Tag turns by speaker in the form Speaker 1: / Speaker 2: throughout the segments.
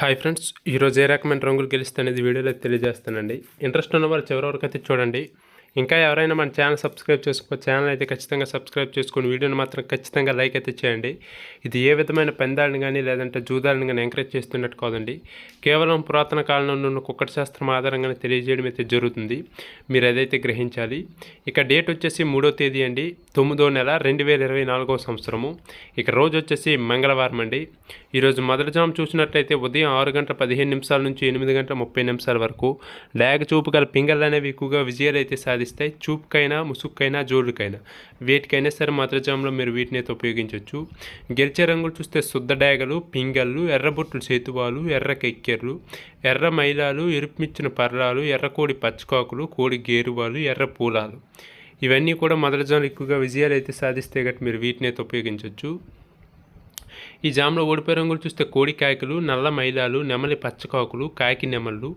Speaker 1: Hi friends ఈరోజు ఏ రకమైన రంగులు గెలిస్తే అనేది వీడియోలో తెలియజేస్తానండి. ఇంట్రెస్ట్ ఉన్నవారు చివరి వరకు అయితే చూడండి. ఇంకా ఎవరైనా మన ఛానల్ సబ్స్క్రైబ్ చేసుకో ఛానల్ అయితే ఖచ్చితంగా సబ్స్క్రైబ్ చేసుకుని వీడియోని మాత్రం ఖచ్చితంగా లైక్ అయితే చేయండి. ఇది ఏ విధమైన పెందాలను కానీ లేదంటే జూదాలను కానీ ఎంకరేజ్ చేస్తున్నట్టు కాదండి. కేవలం పురాతన కాలంలో ఉన్న కుక్కటి శాస్త్రం ఆధారంగానే తెలియజేయడం అయితే జరుగుతుంది. మీరు అదైతే గ్రహించాలి. ఇక డేట్ వచ్చేసి మూడో తేదీ అండి. తొమ్మిదో నెల రెండు వేల ఇరవై నాలుగో సంవత్సరము. ఇక రోజు వచ్చేసి మంగళవారం అండి. ఈరోజు మొదటి జాము చూసినట్లయితే ఉదయం ఆరు గంటల పదిహేను నిమిషాల నుంచి ఎనిమిది గంటల ముప్పై నిమిషాల వరకు. డాగ్ చూపు గల పింగళ్ళు అనేవి ఎక్కువగా విజయాలు అయితే సాధిస్తాయి చూపుకైనా ముసుక్కైనా జోడుకైనా వేటికైనా సరే మొదటి మీరు వీటిని అయితే ఉపయోగించవచ్చు గెలిచే రంగులు చూస్తే శుద్ధ డాగలు పింగళ్ళు ఎర్రబొట్లు సేతువాలు ఎర్ర కెక్కెర్లు ఎర్ర మైలాలు ఎరుపుమిచ్చిన పర్రాలు ఎర్రకోడి పచ్చకాకులు కోడి గేరువాలు ఎర్ర పూలాలు. ఇవన్నీ కూడా మొదటి ఎక్కువగా విజయాలు అయితే సాధిస్తే గట్టి మీరు వీటిని అయితే ఉపయోగించవచ్చు ఈ జామ్లో ఓడిపోయే రంగులు చూస్తే కోడి కాయకులు నల్ల మైలాలు నెమలి పచ్చకాకులు కాకి నెమళ్ళు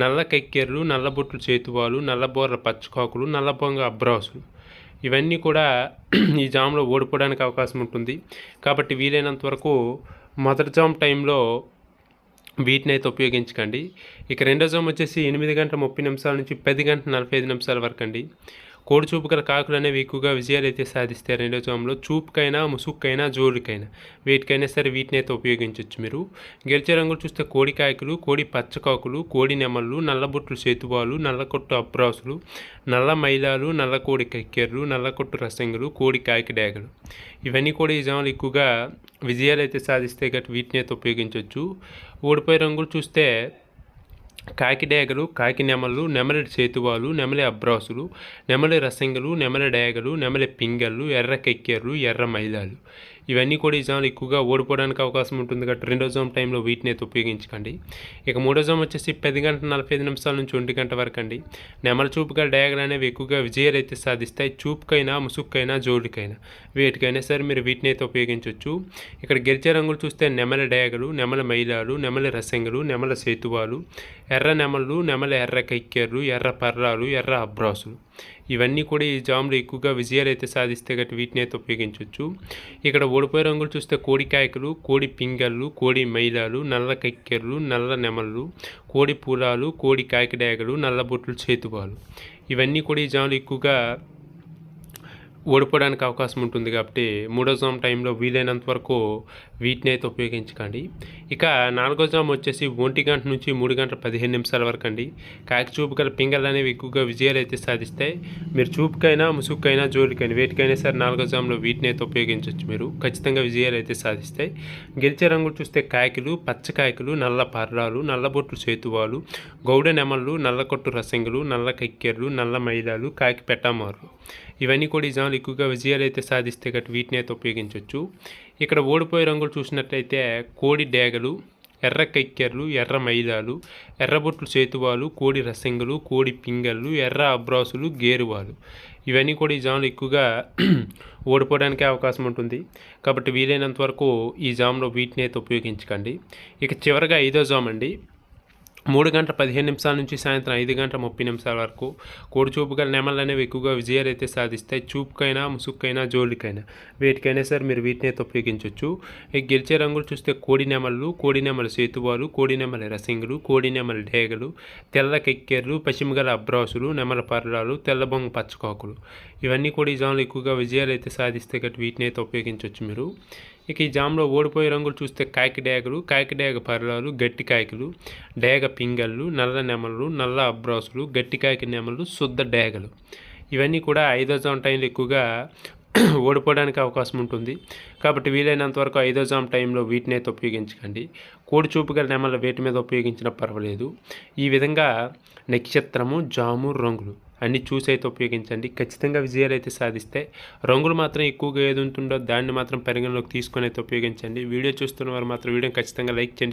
Speaker 1: నల్ల కక్కెర్లు నల్లబొట్లు చేతువాలు నల్లబోర్ర పచ్చకాకులు నల్ల బొంగ అబ్రాసులు. ఇవన్నీ కూడా ఈ జామ్లో ఓడిపోవడానికి అవకాశం ఉంటుంది. కాబట్టి వీలైనంత వరకు మొదటి జామ్ టైంలో వీటిని అయితే ఉపయోగించకండి. ఇక రెండో జామ్ వచ్చేసి ఎనిమిది గంటల ముప్పై నిమిషాల నుంచి పది గంటల నలభై ఐదు నిమిషాల వరకు అండి. కోడి చూపు గల కాకులు అనేవి ఎక్కువగా విజయాలు అయితే సాధిస్తారు రెండో చూపుకైనా ముసుగుకైనా జోరుకైనా వీటికైనా సరే వీటిని అయితే ఉపయోగించవచ్చు మీరు. గెలిచే రంగులు చూస్తే కోడి కాకులు కోడి పచ్చకాకులు కోడి నెమళ్ళు నల్లబొట్లు సేతువాలు నల్లకొట్టు అప్రాసులు నల్ల మైలాలు నల్ల కోడి కక్కెర్లు నల్లకొట్టు రసంగులు కోడి కాయకి డాగలు ఇవన్నీ కూడా ఈ జాములు ఎక్కువగా విజయాలు అయితే సాధిస్తే గట్టి వీటిని అయితే ఉపయోగించవచ్చు ఓడిపోయే రంగులు చూస్తే కాకి డేగలు కాకి నెమళ్ళు నెమలి చేతువాలు నెమలి అబ్రాసులు నెమలి రసంగులు నెమలి డేగలు నెమలి పింగళ్ళు ఎర్ర కెక్కెర్లు ఎర్ర మైదాలు ఇవన్నీ కూడా ఈ జోన్లు ఎక్కువగా ఓడిపోవడానికి అవకాశం ఉంటుంది కాబట్టి రెండో జోన్ టైంలో వీటిని అయితే ఉపయోగించకండి. ఇక మూడో జోన్ వచ్చేసి పది గంటల నలభై ఐదు నిమిషాల నుంచి ఒంటి గంట వరకు అండి. నెమల చూపుగా డయాగలు అనేవి ఎక్కువగా విజయాలు అయితే సాధిస్తాయి. చూపుకైనా ముసుక్కైనా జోడికైనా. వీటికైనా సరే మీరు వీటిని అయితే ఉపయోగించవచ్చు ఇక్కడ గిరిజ రంగులు చూస్తే నెమల డయాగలు నెమల మైలాలు నెమల రసంగులు నెమల సేతువాలు ఎర్ర నెమళ్ళు నెమల ఎర్ర కైక్కెర్రు ఎర్ర పర్రాలు ఎర్ర అబ్రాసులు. ఇవన్నీ కూడా ఈ జామ్లో ఎక్కువగా విజయాలు అయితే సాధిస్తే గట్టి వీటిని అయితే ఉపయోగించవచ్చు ఇక్కడ ఓడిపోయే రంగులు చూస్తే కోడి కాయకులు కోడి పింగళ్ళు కోడి మైలాలు నల్ల కక్కెర్లు నల్ల నెమళ్ళు కోడి పూలాలు కోడి కాకిడాయగలు నల్ల బొట్లు చేతువాలు ఇవన్నీ కూడా ఈ జాములు ఎక్కువగా ఓడిపోవడానికి అవకాశం ఉంటుంది కాబట్టి మూడో జామ్ టైంలో వీలైనంత వరకు వీటిని అయితే ఉపయోగించకండి. ఇక నాలుగో జామ్ వచ్చేసి ఒంటి గంట నుంచి మూడు గంటల పదిహేను నిమిషాల వరకు అండి. కాకి చూపు గల పింగళ్ళు అనేవి ఎక్కువగా విజయాలు అయితే సాధిస్తాయి. మీరు చూపుకైనా ముసుగుకైనా జోలికైనా వేటికైనా సరే నాలుగో జామ్లో వీటిని అయితే ఉపయోగించవచ్చు మీరు. ఖచ్చితంగా విజయాలు అయితే సాధిస్తాయి. గెలిచే రంగులు చూస్తే కాయకులు పచ్చకాయకులు నల్ల పర్రాలు నల్లబొట్లు చేతువాలు గౌడ నెమళ్ళు నల్లకొట్టు రసంగులు నల్ల కక్కెర్లు నల్ల మైదాలు కాకి పెట్టామారు ఇవన్నీ కూడా ఈ జాములు ఎక్కువగా విజయాలు అయితే సాధిస్తే గట్టి వీటిని అయితే ఉపయోగించవచ్చు ఇక్కడ ఓడిపోయే రంగులు చూసినట్లయితే కోడి డేగలు ఎర్ర కైక్కెర్లు ఎర్ర మైదాలు ఎర్రబొట్లు చేతువాలు కోడి రసంగులు కోడి పింగళ్ళు ఎర్ర అబ్రాసులు గేరువాలు. ఇవన్నీ కూడా ఈ జాములు ఎక్కువగా ఓడిపోవడానికి అవకాశం ఉంటుంది. కాబట్టి వీలైనంత వరకు ఈ జామ్లో వీటిని అయితే ఉపయోగించకండి. ఇక చివరిగా ఐదో జామ్ అండి. మూడు గంటల పదిహేను నిమిషాల నుంచి సాయంత్రం ఐదు గంటల ముప్పై నిమిషాల వరకు కోడి చూపు గల నెమలు అనేవి ఎక్కువగా విజయాలు అయితే సాధిస్తాయి. చూపుకైనా ముసుక్కైనా జోలికైనా. వీటికైనా సరే మీరు వీటిని అయితే ఉపయోగించవచ్చు ఈ గెలిచే రంగులు చూస్తే కోడి నెమళ్ళు కోడి నెమల సేతువాలు కోడి నెమల రసింగులు కోడి నెమల డేగలు తెల్ల కెక్కెర్లు పశ్చిమగల అబ్రాసులు నెమల పర్రాలు తెల్లబొంగు పచ్చకాకులు ఇవన్నీ కూడా ఈ జాములు ఎక్కువగా విజయాలు అయితే సాధిస్తే గట్టి వీటిని అయితే ఉపయోగించవచ్చు మీరు. ఇక ఈ జామ్లో ఓడిపోయే రంగులు చూస్తే కాకి డేగలు కాకి డేగ పర్రాలు గట్టి కాయకులు డేగ పింగళ్ళు నల్ల నెమలు నల్ల అబ్రాసులు గట్టి కాకి నెమలు శుద్ధ డేగలు ఇవన్నీ కూడా ఐదో టైంలో ఎక్కువగా ఓడిపోవడానికి అవకాశం ఉంటుంది. కాబట్టి వీలైనంత వరకు ఐదో జామ్ టైంలో వీటిని అయితే ఉపయోగించకండి. కోడి చూపు గల నెమల వేటి మీద ఉపయోగించినా పర్వాలేదు. ఈ విధంగా నక్షత్రము జాము రంగులు. అన్ని చూసి అయితే ఉపయోగించండి. ఖచ్చితంగా విజయాలు అయితే సాధిస్తే రంగులు మాత్రం ఎక్కువగా ఏది ఉంటుందో దాన్ని మాత్రం పరిగణలోకి తీసుకొని అయితే ఉపయోగించండి. వీడియో చూస్తున్న వారు మాత్రం వీడియో ఖచ్చితంగా లైక్ చేయండి.